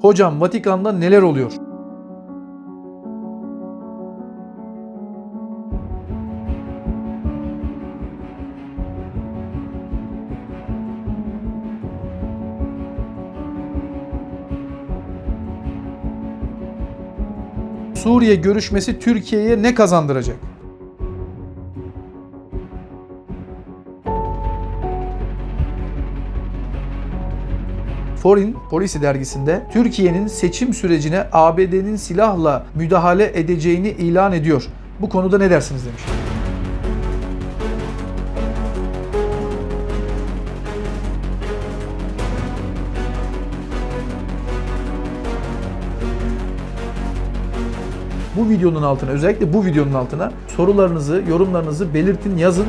Hocam Vatikan'da neler oluyor? Suriye görüşmesi Türkiye'ye ne kazandıracak? Foreign Policy dergisinde Türkiye'nin seçim sürecine ABD'nin silahla müdahale edeceğini ilan ediyor. Bu konuda ne dersiniz demiş. Bu videonun altına özellikle bu videonun altına sorularınızı, yorumlarınızı belirtin, yazın.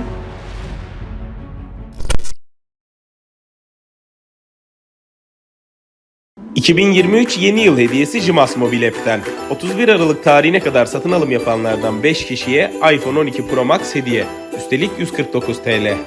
2023 yeni yıl hediyesi Jimas Mobil App'ten. 31 Aralık tarihine kadar satın alım yapanlardan 5 kişiye iPhone 12 Pro Max hediye. Üstelik 149 TL.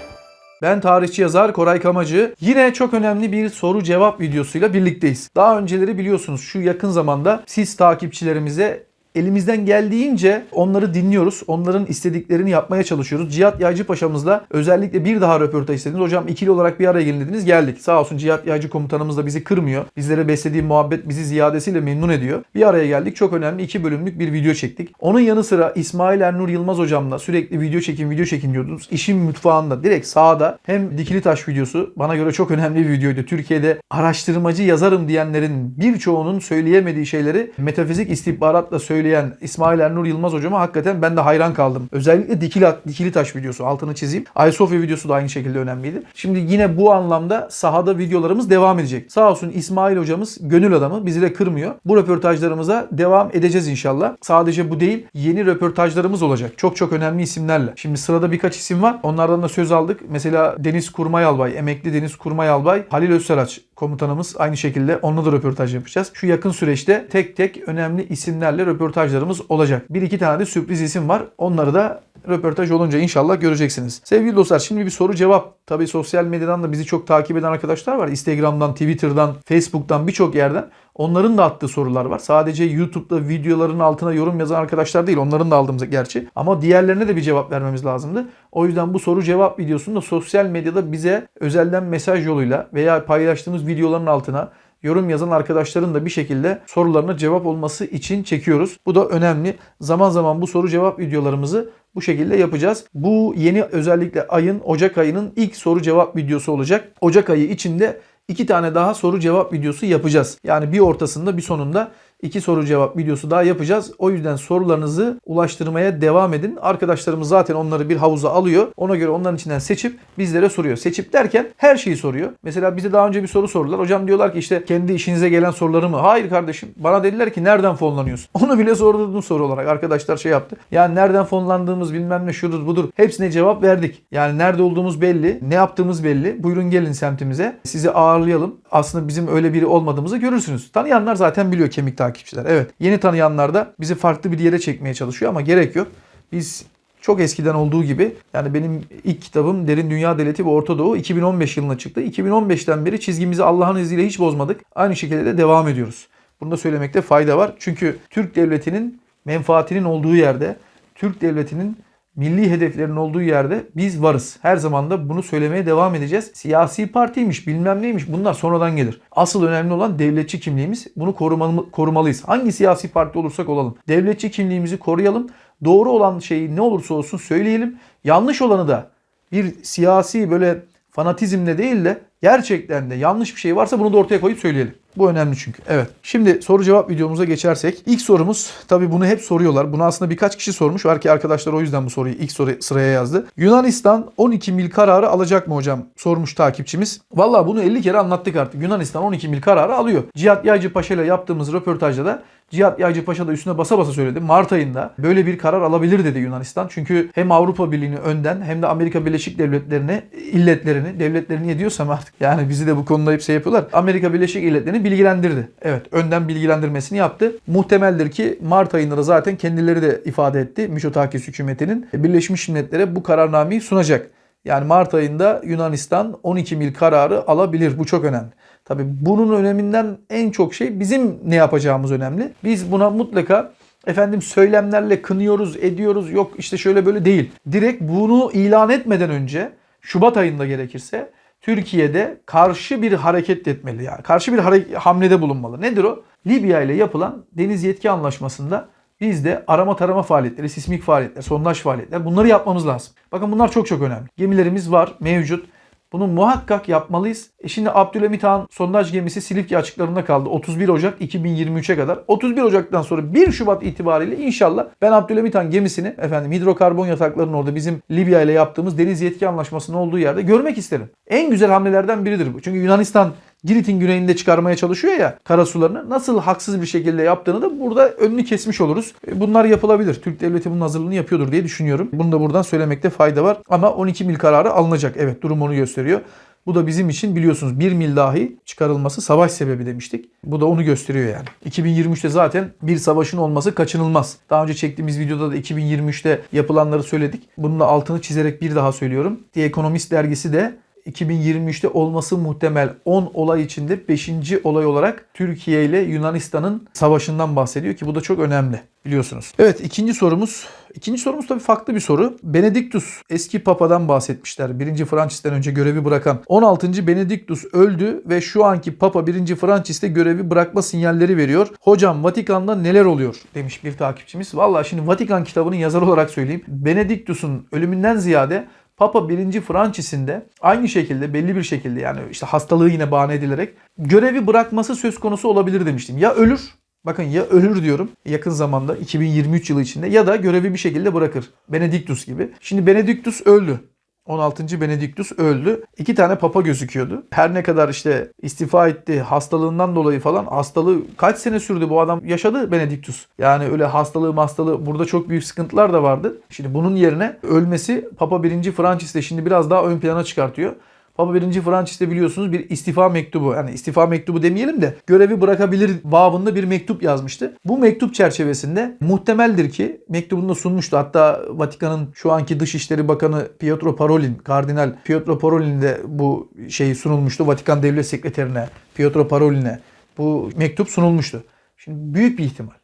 Ben tarihçi yazar Koray Kamacı. Yine çok önemli bir soru cevap videosuyla birlikteyiz. Daha önceleri biliyorsunuz şu yakın zamanda siz takipçilerimize elimizden geldiğince onları dinliyoruz. Onların istediklerini yapmaya çalışıyoruz. Cihat Yaycı Paşa'mızla özellikle bir daha röportaj istediniz. Hocam ikili olarak bir araya gelin dediniz. Geldik. Sağ olsun Cihat Yaycı komutanımız da bizi kırmıyor. Bizlere beslediği muhabbet bizi ziyadesiyle memnun ediyor. Bir araya geldik. Çok önemli iki bölümlük bir video çektik. Onun yanı sıra İsmail Ernur Yılmaz hocamla sürekli video çekin video çekin diyordunuz. İşin mutfağında direkt sağda hem dikili taş videosu bana göre çok önemli bir videoydu. Türkiye'de araştırmacı yazarım diyenlerin birçoğunun söyleyemediği şeyleri metafizik istihbaratla söyleyen İsmail Ernur Yılmaz hocama hakikaten ben de hayran kaldım. Özellikle dikili, dikili taş videosu altını çizeyim. Ayasofya videosu da aynı şekilde önemliydi. Şimdi yine bu anlamda sahada videolarımız devam edecek. Sağ olsun İsmail hocamız gönül adamı bizi de kırmıyor. Bu röportajlarımıza devam edeceğiz inşallah. Sadece bu değil yeni röportajlarımız olacak. Çok çok önemli isimlerle. Şimdi sırada birkaç isim var. Onlardan da söz aldık. Mesela Deniz Kurmay Albay, emekli Deniz Kurmay Albay, Halil Özsaraç komutanımız aynı şekilde onunla da röportaj yapacağız. Şu yakın süreçte tek tek önemli isimlerle röportajlarımız olacak. Bir iki tane de sürpriz isim var. Onları da röportaj olunca inşallah göreceksiniz. Sevgili dostlar şimdi bir soru cevap. Tabii sosyal medyadan da bizi çok takip eden arkadaşlar var. Instagram'dan, Twitter'dan, Facebook'tan birçok yerden. Onların da attığı sorular var. Sadece YouTube'da videoların altına yorum yazan arkadaşlar değil. Onların da aldığımız gerçi. Ama diğerlerine de bir cevap vermemiz lazımdı. O yüzden bu soru cevap videosunu da sosyal medyada bize özelden mesaj yoluyla veya paylaştığımız videoların altına yorum yazan arkadaşların da bir şekilde sorularına cevap olması için çekiyoruz. Bu da önemli. Zaman zaman bu soru cevap videolarımızı bu şekilde yapacağız. Bu yeni özellikle ayın Ocak ayının ilk soru cevap videosu olacak. Ocak ayı içinde iki tane daha soru cevap videosu yapacağız. Yani bir ortasında bir sonunda iki soru cevap videosu daha yapacağız. O yüzden sorularınızı ulaştırmaya devam edin. Arkadaşlarımız zaten onları bir havuza alıyor. Ona göre onların içinden seçip bizlere soruyor. Seçip derken her şeyi soruyor. Mesela bize daha önce bir soru sordular. Hocam diyorlar ki işte kendi işinize gelen soruları mı? Hayır kardeşim. Bana dediler ki nereden fonlanıyorsun? Onu bile sordum soru olarak. Arkadaşlar şey yaptı. Yani nereden fonlandığımız bilmem ne şudur budur. Hepsine cevap verdik. Yani nerede olduğumuz belli. Ne yaptığımız belli. Buyurun gelin semtimize. Sizi ağırlayalım. Aslında bizim öyle biri olmadığımızı görürsünüz. Tanıyanlar zaten biliyor kemik takipçiler. Evet. Yeni tanıyanlar da bizi farklı bir yere çekmeye çalışıyor ama gerek yok. Biz çok eskiden olduğu gibi yani benim ilk kitabım Derin Dünya Devleti ve Orta Doğu 2015 yılına çıktı. 2015'ten beri çizgimizi Allah'ın izniyle hiç bozmadık. Aynı şekilde de devam ediyoruz. Bunu da söylemekte fayda var. Çünkü Türk devletinin menfaatinin olduğu yerde, Türk devletinin milli hedeflerin olduğu yerde biz varız. Her zaman da bunu söylemeye devam edeceğiz. Siyasi partiymiş, bilmem neymiş bunlar sonradan gelir. Asıl önemli olan devletçi kimliğimiz. Bunu korumalı, korumalıyız. Hangi siyasi parti olursak olalım. Devletçi kimliğimizi koruyalım. Doğru olan şeyi ne olursa olsun söyleyelim. Yanlış olanı da bir siyasi böyle fanatizmle değil de gerçekten de yanlış bir şey varsa bunu da ortaya koyup söyleyelim. Bu önemli çünkü. Evet. Şimdi soru cevap videomuza geçersek. ilk sorumuz tabii bunu hep soruyorlar. Bunu aslında birkaç kişi sormuş. Belki arkadaşlar o yüzden bu soruyu ilk soru sıraya yazdı. Yunanistan 12 mil kararı alacak mı hocam? Sormuş takipçimiz. Valla bunu 50 kere anlattık artık. Yunanistan 12 mil kararı alıyor. Cihat Yaycı Paşa ile yaptığımız röportajda da Cihat Yaycı Paşa da üstüne basa basa söyledi. Mart ayında böyle bir karar alabilir dedi Yunanistan. Çünkü hem Avrupa Birliği'ni önden hem de Amerika Birleşik Devletleri'ni, illetlerini, devletlerini ne diyorsam artık yani bizi de bu konuda hep şey yapıyorlar. Amerika Birleşik Devletleri'ni bilgilendirdi. Evet önden bilgilendirmesini yaptı. Muhtemeldir ki Mart ayında da zaten kendileri de ifade etti. Miçotakis hükümetinin Birleşmiş Milletler'e bu kararnameyi sunacak. Yani Mart ayında Yunanistan 12 mil kararı alabilir. Bu çok önemli. Tabii bunun öneminden en çok şey bizim ne yapacağımız önemli. Biz buna mutlaka efendim söylemlerle kınıyoruz, ediyoruz. Yok işte şöyle böyle değil. Direkt bunu ilan etmeden önce Şubat ayında gerekirse Türkiye'de karşı bir hareket etmeli. Yani karşı bir hamlede bulunmalı. Nedir o? Libya ile yapılan deniz yetki anlaşmasında biz de arama tarama faaliyetleri, sismik faaliyetler, sondaj faaliyetler bunları yapmamız lazım. Bakın bunlar çok çok önemli. Gemilerimiz var, mevcut. Bunu muhakkak yapmalıyız. E şimdi Abdülhamit Han sondaj gemisi Silifke açıklarında kaldı. 31 Ocak 2023'e kadar. 31 Ocak'tan sonra 1 Şubat itibariyle inşallah ben Abdülhamit Han gemisini efendim hidrokarbon yataklarının orada bizim Libya ile yaptığımız deniz yetki anlaşmasının olduğu yerde görmek isterim. En güzel hamlelerden biridir bu. Çünkü Yunanistan Girit'in güneyinde çıkarmaya çalışıyor ya karasularını nasıl haksız bir şekilde yaptığını da burada önünü kesmiş oluruz. E, Bunlar yapılabilir. Türk devleti bunun hazırlığını yapıyordur diye düşünüyorum. Bunu da buradan söylemekte fayda var. Ama 12 mil kararı alınacak. Evet durum onu gösteriyor. Bu da bizim için biliyorsunuz 1 mil dahi çıkarılması savaş sebebi demiştik. Bu da onu gösteriyor yani. 2023'te zaten bir savaşın olması kaçınılmaz. Daha önce çektiğimiz videoda da 2023'te yapılanları söyledik. Bunun da altını çizerek bir daha söylüyorum. The Economist dergisi de 2023'te olması muhtemel 10 olay içinde 5. olay olarak Türkiye ile Yunanistan'ın savaşından bahsediyor ki bu da çok önemli biliyorsunuz. Evet ikinci sorumuz. İkinci sorumuz tabii farklı bir soru. Benediktus eski papadan bahsetmişler. 1. Francis'ten önce görevi bırakan. 16. Benediktus öldü ve şu anki papa 1. Francis'te görevi bırakma sinyalleri veriyor. Hocam Vatikan'da neler oluyor demiş bir takipçimiz. Valla şimdi Vatikan kitabının yazarı olarak söyleyeyim. Benediktus'un ölümünden ziyade Papa 1. Francis'in de aynı şekilde belli bir şekilde yani işte hastalığı yine bahane edilerek görevi bırakması söz konusu olabilir demiştim. Ya ölür Bakın ya ölür diyorum yakın zamanda 2023 yılı içinde ya da görevi bir şekilde bırakır. Benediktus gibi. Şimdi Benediktus öldü. 16. Benediktus öldü. İki tane papa gözüküyordu. Her ne kadar işte istifa etti hastalığından dolayı falan hastalığı kaç sene sürdü bu adam yaşadı Benediktus. Yani öyle hastalığı hastalığı burada çok büyük sıkıntılar da vardı. Şimdi bunun yerine ölmesi Papa 1. Francis de şimdi biraz daha ön plana çıkartıyor. Papa 1. Francis de biliyorsunuz bir istifa mektubu yani istifa mektubu demeyelim de görevi bırakabilir babında bir mektup yazmıştı. Bu mektup çerçevesinde muhtemeldir ki mektubunu da sunmuştu. Hatta Vatikan'ın şu anki Dışişleri Bakanı Pietro Parolin, Kardinal Pietro Parolin de bu şey sunulmuştu. Vatikan Devlet Sekreterine Pietro Parolin'e bu mektup sunulmuştu. Şimdi büyük bir ihtimal.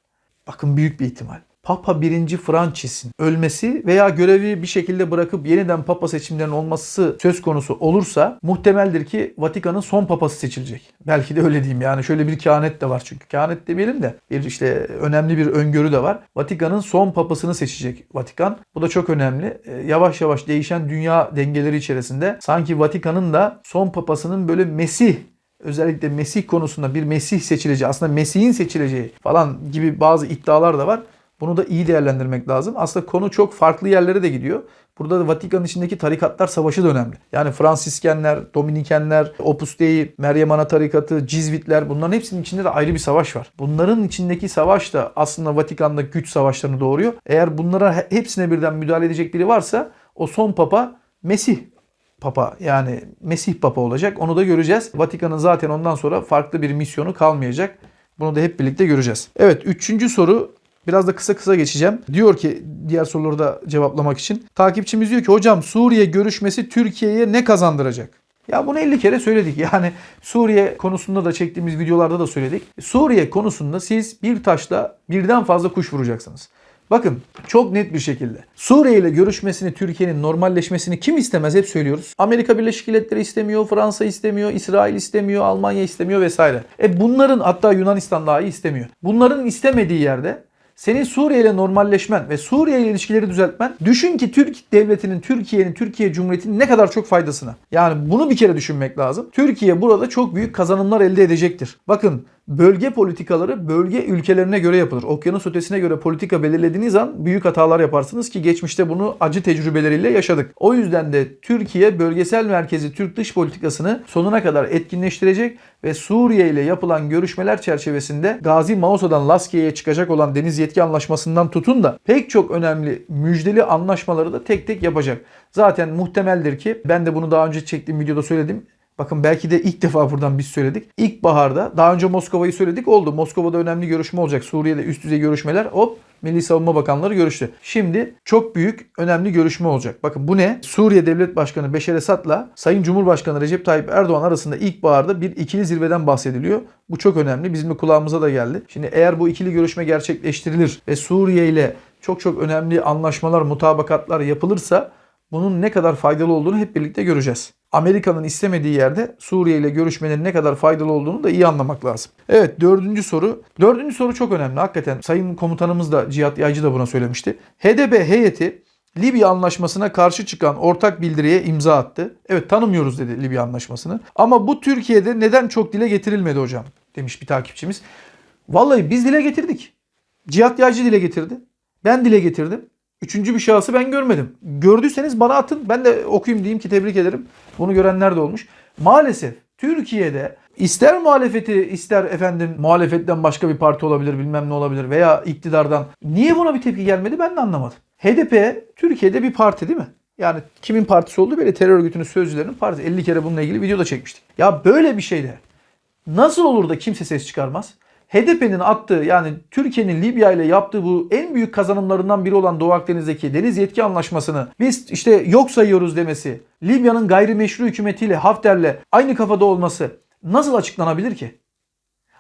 Bakın büyük bir ihtimal. Papa 1. Francis'in ölmesi veya görevi bir şekilde bırakıp yeniden papa seçimlerinin olması söz konusu olursa muhtemeldir ki Vatikan'ın son papası seçilecek. Belki de öyle diyeyim yani şöyle bir kehanet de var çünkü. Kehanet demeyelim de bir işte önemli bir öngörü de var. Vatikan'ın son papasını seçecek Vatikan. Bu da çok önemli. Ee, Yavaş yavaş değişen dünya dengeleri içerisinde sanki Vatikan'ın da son papasının böyle Mesih özellikle Mesih konusunda bir Mesih seçileceği, aslında Mesih'in seçileceği falan gibi bazı iddialar da var. Bunu da iyi değerlendirmek lazım. Aslında konu çok farklı yerlere de gidiyor. Burada da Vatikan içindeki tarikatlar savaşı da önemli. Yani Fransiskenler, Dominikenler, Opus Dei, Meryem Ana tarikatı, Cizvitler bunların hepsinin içinde de ayrı bir savaş var. Bunların içindeki savaş da aslında Vatikan'da güç savaşlarını doğuruyor. Eğer bunlara he- hepsine birden müdahale edecek biri varsa o son papa Mesih Papa yani Mesih Papa olacak. Onu da göreceğiz. Vatikan'ın zaten ondan sonra farklı bir misyonu kalmayacak. Bunu da hep birlikte göreceğiz. Evet üçüncü soru biraz da kısa kısa geçeceğim. Diyor ki diğer soruları da cevaplamak için. Takipçimiz diyor ki hocam Suriye görüşmesi Türkiye'ye ne kazandıracak? Ya bunu 50 kere söyledik. Yani Suriye konusunda da çektiğimiz videolarda da söyledik. Suriye konusunda siz bir taşla birden fazla kuş vuracaksınız. Bakın çok net bir şekilde. Suriye ile görüşmesini, Türkiye'nin normalleşmesini kim istemez hep söylüyoruz. Amerika Birleşik Devletleri istemiyor, Fransa istemiyor, İsrail istemiyor, Almanya istemiyor vesaire. E bunların hatta Yunanistan dahi istemiyor. Bunların istemediği yerde senin Suriye ile normalleşmen ve Suriye ile ilişkileri düzeltmen düşün ki Türk devletinin, Türkiye'nin, Türkiye Cumhuriyeti'nin ne kadar çok faydasına. Yani bunu bir kere düşünmek lazım. Türkiye burada çok büyük kazanımlar elde edecektir. Bakın bölge politikaları bölge ülkelerine göre yapılır. Okyanus ötesine göre politika belirlediğiniz an büyük hatalar yaparsınız ki geçmişte bunu acı tecrübeleriyle yaşadık. O yüzden de Türkiye bölgesel merkezi Türk dış politikasını sonuna kadar etkinleştirecek ve Suriye ile yapılan görüşmeler çerçevesinde Gazi Mausa'dan Laskiye'ye çıkacak olan deniz yetki anlaşmasından tutun da pek çok önemli müjdeli anlaşmaları da tek tek yapacak. Zaten muhtemeldir ki ben de bunu daha önce çektiğim videoda söyledim. Bakın belki de ilk defa buradan biz söyledik. İlkbaharda daha önce Moskova'yı söyledik oldu. Moskova'da önemli görüşme olacak. Suriye'de üst düzey görüşmeler hop Milli Savunma Bakanları görüştü. Şimdi çok büyük önemli görüşme olacak. Bakın bu ne? Suriye Devlet Başkanı Beşer Esad'la Sayın Cumhurbaşkanı Recep Tayyip Erdoğan arasında ilkbaharda bir ikili zirveden bahsediliyor. Bu çok önemli. Bizim de kulağımıza da geldi. Şimdi eğer bu ikili görüşme gerçekleştirilir ve Suriye ile çok çok önemli anlaşmalar, mutabakatlar yapılırsa bunun ne kadar faydalı olduğunu hep birlikte göreceğiz. Amerika'nın istemediği yerde Suriye ile görüşmenin ne kadar faydalı olduğunu da iyi anlamak lazım. Evet dördüncü soru. Dördüncü soru çok önemli hakikaten. Sayın komutanımız da Cihat Yaycı da buna söylemişti. HDP heyeti Libya anlaşmasına karşı çıkan ortak bildiriye imza attı. Evet tanımıyoruz dedi Libya anlaşmasını. Ama bu Türkiye'de neden çok dile getirilmedi hocam demiş bir takipçimiz. Vallahi biz dile getirdik. Cihat Yaycı dile getirdi. Ben dile getirdim. Üçüncü bir şahsı ben görmedim. Gördüyseniz bana atın. Ben de okuyayım diyeyim ki tebrik ederim. Bunu görenler de olmuş. Maalesef Türkiye'de ister muhalefeti ister efendim muhalefetten başka bir parti olabilir bilmem ne olabilir veya iktidardan niye buna bir tepki gelmedi ben de anlamadım. HDP Türkiye'de bir parti değil mi? Yani kimin partisi olduğu böyle terör örgütünün sözcülerinin partisi. 50 kere bununla ilgili video da çekmiştik. Ya böyle bir şeyde nasıl olur da kimse ses çıkarmaz? HDP'nin attığı yani Türkiye'nin Libya ile yaptığı bu en büyük kazanımlarından biri olan Doğu Akdeniz'deki deniz yetki anlaşmasını biz işte yok sayıyoruz demesi, Libya'nın gayrimeşru hükümetiyle Hafter'le aynı kafada olması nasıl açıklanabilir ki?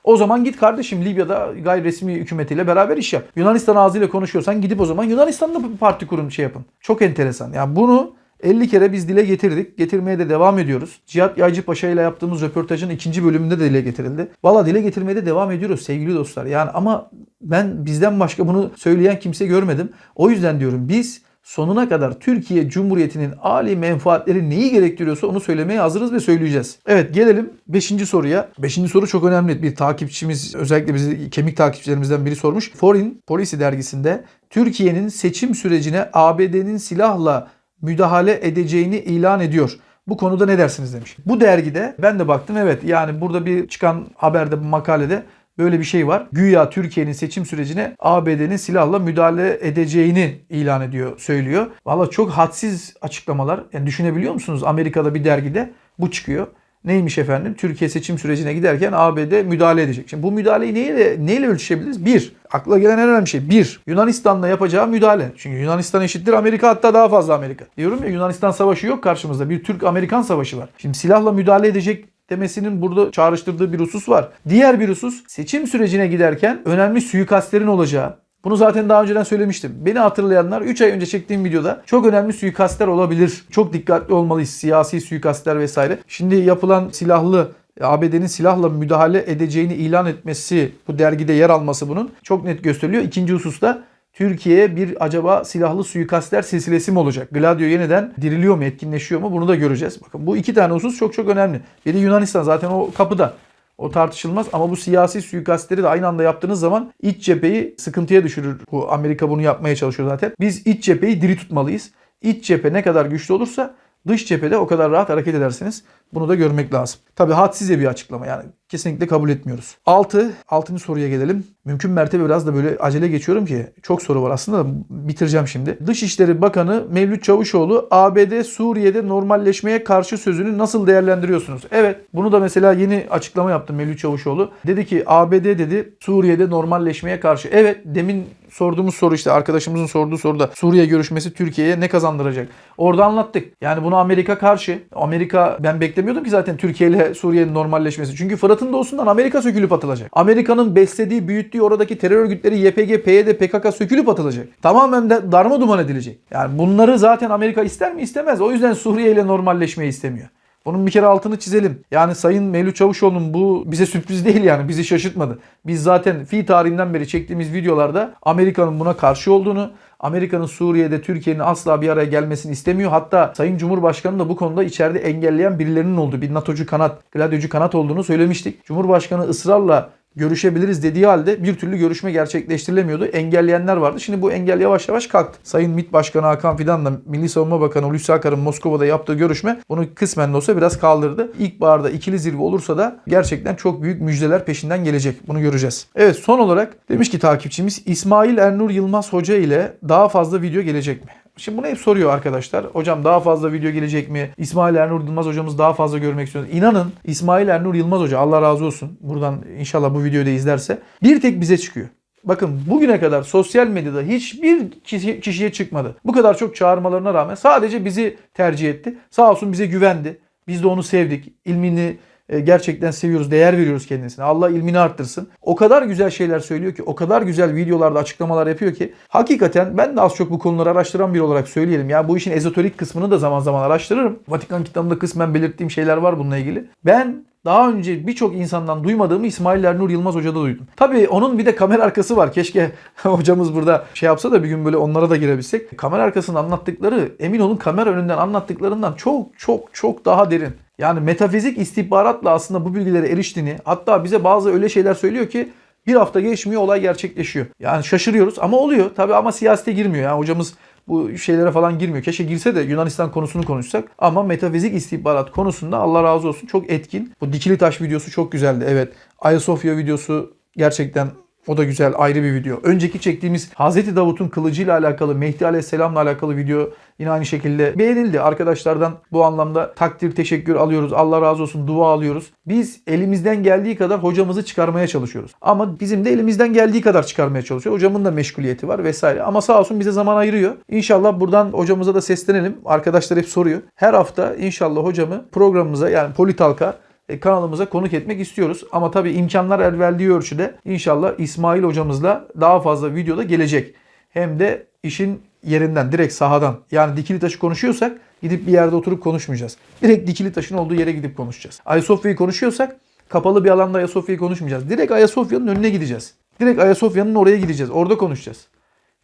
O zaman git kardeşim Libya'da gayri resmi hükümetiyle beraber iş yap. Yunanistan ağzıyla konuşuyorsan gidip o zaman Yunanistan'da bir parti kurun şey yapın. Çok enteresan. Yani bunu 50 kere biz dile getirdik. Getirmeye de devam ediyoruz. Cihat Yaycı Paşa ile yaptığımız röportajın ikinci bölümünde de dile getirildi. Valla dile getirmeye de devam ediyoruz sevgili dostlar. Yani ama ben bizden başka bunu söyleyen kimse görmedim. O yüzden diyorum biz sonuna kadar Türkiye Cumhuriyeti'nin âli menfaatleri neyi gerektiriyorsa onu söylemeye hazırız ve söyleyeceğiz. Evet gelelim 5. soruya. 5. soru çok önemli. Bir takipçimiz özellikle bizi kemik takipçilerimizden biri sormuş. Foreign Policy dergisinde Türkiye'nin seçim sürecine ABD'nin silahla müdahale edeceğini ilan ediyor. Bu konuda ne dersiniz demiş. Bu dergide ben de baktım evet yani burada bir çıkan haberde makalede böyle bir şey var. Güya Türkiye'nin seçim sürecine ABD'nin silahla müdahale edeceğini ilan ediyor, söylüyor. Valla çok hadsiz açıklamalar. Yani düşünebiliyor musunuz? Amerika'da bir dergide bu çıkıyor. Neymiş efendim? Türkiye seçim sürecine giderken ABD müdahale edecek. Şimdi bu müdahaleyi neyle, neyle ölçüşebiliriz? Bir, akla gelen en önemli şey. Bir, Yunanistan'la yapacağı müdahale. Çünkü Yunanistan eşittir Amerika hatta daha fazla Amerika. Diyorum ya Yunanistan savaşı yok karşımızda. Bir Türk-Amerikan savaşı var. Şimdi silahla müdahale edecek demesinin burada çağrıştırdığı bir husus var. Diğer bir husus seçim sürecine giderken önemli suikastlerin olacağı. Bunu zaten daha önceden söylemiştim. Beni hatırlayanlar 3 ay önce çektiğim videoda çok önemli suikastler olabilir. Çok dikkatli olmalıyız. Siyasi suikastler vesaire. Şimdi yapılan silahlı ABD'nin silahla müdahale edeceğini ilan etmesi, bu dergide yer alması bunun çok net gösteriliyor. İkinci hususta Türkiye'ye bir acaba silahlı suikastler silsilesi mi olacak? Gladio yeniden diriliyor mu, etkinleşiyor mu? Bunu da göreceğiz. Bakın bu iki tane husus çok çok önemli. Biri Yunanistan zaten o kapıda. O tartışılmaz ama bu siyasi suikastleri de aynı anda yaptığınız zaman iç cepheyi sıkıntıya düşürür. Bu Amerika bunu yapmaya çalışıyor zaten. Biz iç cepheyi diri tutmalıyız. İç cephe ne kadar güçlü olursa dış cephede o kadar rahat hareket edersiniz. Bunu da görmek lazım. Tabii hadsize bir açıklama yani. Kesinlikle kabul etmiyoruz. 6. 6. soruya gelelim. Mümkün mertebe biraz da böyle acele geçiyorum ki çok soru var aslında da bitireceğim şimdi. Dışişleri Bakanı Mevlüt Çavuşoğlu ABD Suriye'de normalleşmeye karşı sözünü nasıl değerlendiriyorsunuz? Evet bunu da mesela yeni açıklama yaptı Mevlüt Çavuşoğlu. Dedi ki ABD dedi Suriye'de normalleşmeye karşı. Evet demin sorduğumuz soru işte arkadaşımızın sorduğu soruda Suriye görüşmesi Türkiye'ye ne kazandıracak? Orada anlattık. Yani bunu Amerika karşı. Amerika ben beklemiyordum ki zaten Türkiye ile Suriye'nin normalleşmesi. Çünkü Fırat'ın doğusundan Amerika sökülüp atılacak. Amerika'nın beslediği, büyüttüğü oradaki terör örgütleri YPG, PYD, PKK sökülüp atılacak. Tamamen de darma duman edilecek. Yani bunları zaten Amerika ister mi? istemez. O yüzden Suriye ile normalleşmeyi istemiyor. Bunun bir kere altını çizelim. Yani Sayın Mevlüt Çavuşoğlu'nun bu bize sürpriz değil yani bizi şaşırtmadı. Biz zaten fi tarihinden beri çektiğimiz videolarda Amerika'nın buna karşı olduğunu, Amerika'nın Suriye'de Türkiye'nin asla bir araya gelmesini istemiyor. Hatta Sayın Cumhurbaşkanı da bu konuda içeride engelleyen birilerinin olduğu, bir NATO'cu kanat, gladyocu kanat olduğunu söylemiştik. Cumhurbaşkanı ısrarla görüşebiliriz dediği halde bir türlü görüşme gerçekleştirilemiyordu. Engelleyenler vardı. Şimdi bu engel yavaş yavaş kalktı. Sayın MİT Başkanı Hakan Fidan'la Milli Savunma Bakanı Hulusi Akar'ın Moskova'da yaptığı görüşme bunu kısmen de olsa biraz kaldırdı. İlkbaharda ikili zirve olursa da gerçekten çok büyük müjdeler peşinden gelecek. Bunu göreceğiz. Evet son olarak demiş ki takipçimiz İsmail Ernur Yılmaz Hoca ile daha fazla video gelecek mi? Şimdi bunu hep soruyor arkadaşlar. Hocam daha fazla video gelecek mi? İsmail Ernur Yılmaz hocamız daha fazla görmek istiyoruz. İnanın İsmail Ernur Yılmaz hoca Allah razı olsun. Buradan inşallah bu videoyu da izlerse. Bir tek bize çıkıyor. Bakın bugüne kadar sosyal medyada hiçbir kişi, kişiye çıkmadı. Bu kadar çok çağırmalarına rağmen sadece bizi tercih etti. Sağ olsun bize güvendi. Biz de onu sevdik. İlmini gerçekten seviyoruz, değer veriyoruz kendisine. Allah ilmini arttırsın. O kadar güzel şeyler söylüyor ki, o kadar güzel videolarda açıklamalar yapıyor ki hakikaten ben de az çok bu konuları araştıran biri olarak söyleyelim. Ya bu işin ezoterik kısmını da zaman zaman araştırırım. Vatikan kitabında kısmen belirttiğim şeyler var bununla ilgili. Ben daha önce birçok insandan duymadığımı İsmail Ernur Yılmaz Hoca'da duydum. Tabii onun bir de kamera arkası var. Keşke hocamız burada şey yapsa da bir gün böyle onlara da girebilsek. Kamera arkasında anlattıkları emin olun kamera önünden anlattıklarından çok çok çok daha derin. Yani metafizik istihbaratla aslında bu bilgilere eriştiğini hatta bize bazı öyle şeyler söylüyor ki bir hafta geçmiyor olay gerçekleşiyor. Yani şaşırıyoruz ama oluyor. Tabii ama siyasete girmiyor. Yani hocamız bu şeylere falan girmiyor. Keşke girse de Yunanistan konusunu konuşsak. Ama metafizik istihbarat konusunda Allah razı olsun çok etkin. Bu dikili taş videosu çok güzeldi. Evet. Ayasofya videosu gerçekten o da güzel ayrı bir video. Önceki çektiğimiz Hazreti Davut'un kılıcıyla alakalı, Mehdi Aleyhisselam'la alakalı video yine aynı şekilde beğenildi. Arkadaşlardan bu anlamda takdir, teşekkür alıyoruz. Allah razı olsun, dua alıyoruz. Biz elimizden geldiği kadar hocamızı çıkarmaya çalışıyoruz. Ama bizim de elimizden geldiği kadar çıkarmaya çalışıyor. Hocamın da meşguliyeti var vesaire. Ama sağ olsun bize zaman ayırıyor. İnşallah buradan hocamıza da seslenelim. Arkadaşlar hep soruyor. Her hafta inşallah hocamı programımıza yani Politalk'a kanalımıza konuk etmek istiyoruz. Ama tabii imkanlar el verdiği ölçüde inşallah İsmail hocamızla daha fazla videoda gelecek. Hem de işin yerinden, direkt sahadan. Yani dikili taşı konuşuyorsak gidip bir yerde oturup konuşmayacağız. Direkt dikili taşın olduğu yere gidip konuşacağız. Ayasofya'yı konuşuyorsak kapalı bir alanda Ayasofya'yı konuşmayacağız. Direkt Ayasofya'nın önüne gideceğiz. Direkt Ayasofya'nın oraya gideceğiz. Orada konuşacağız.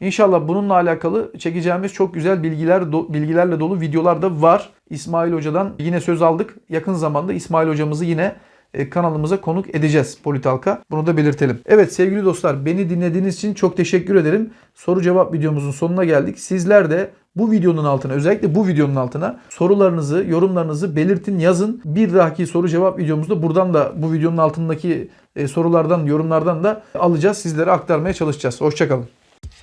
İnşallah bununla alakalı çekeceğimiz çok güzel bilgiler do- bilgilerle dolu videolar da var. İsmail Hoca'dan yine söz aldık. Yakın zamanda İsmail Hocamızı yine e, kanalımıza konuk edeceğiz Politalka. Bunu da belirtelim. Evet sevgili dostlar beni dinlediğiniz için çok teşekkür ederim. Soru cevap videomuzun sonuna geldik. Sizler de bu videonun altına özellikle bu videonun altına sorularınızı, yorumlarınızı belirtin, yazın. Bir dahaki soru cevap videomuzda buradan da bu videonun altındaki e, sorulardan, yorumlardan da alacağız. Sizlere aktarmaya çalışacağız. Hoşçakalın.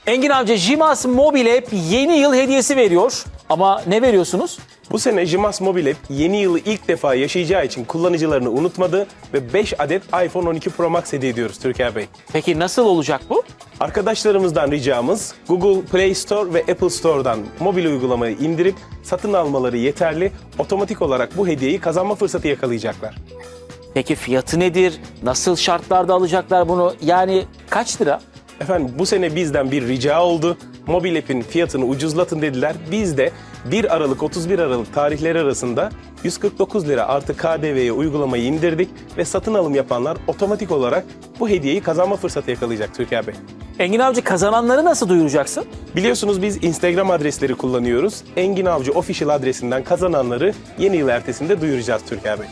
Engin Avcı Jimas Mobile App yeni yıl hediyesi veriyor. Ama ne veriyorsunuz? Bu sene Jimas Mobile App yeni yılı ilk defa yaşayacağı için kullanıcılarını unutmadı ve 5 adet iPhone 12 Pro Max hediye ediyoruz Türker Bey. Peki nasıl olacak bu? Arkadaşlarımızdan ricamız Google Play Store ve Apple Store'dan mobil uygulamayı indirip satın almaları yeterli. Otomatik olarak bu hediyeyi kazanma fırsatı yakalayacaklar. Peki fiyatı nedir? Nasıl şartlarda alacaklar bunu? Yani kaç lira? Efendim bu sene bizden bir rica oldu. Mobil app'in fiyatını ucuzlatın dediler. Biz de 1 Aralık 31 Aralık tarihleri arasında 149 lira artı KDV'ye uygulamayı indirdik ve satın alım yapanlar otomatik olarak bu hediyeyi kazanma fırsatı yakalayacak Türker Bey. Engin Avcı kazananları nasıl duyuracaksın? Biliyorsunuz biz Instagram adresleri kullanıyoruz. Engin Avcı Official adresinden kazananları yeni yıl ertesinde duyuracağız Türker Bey.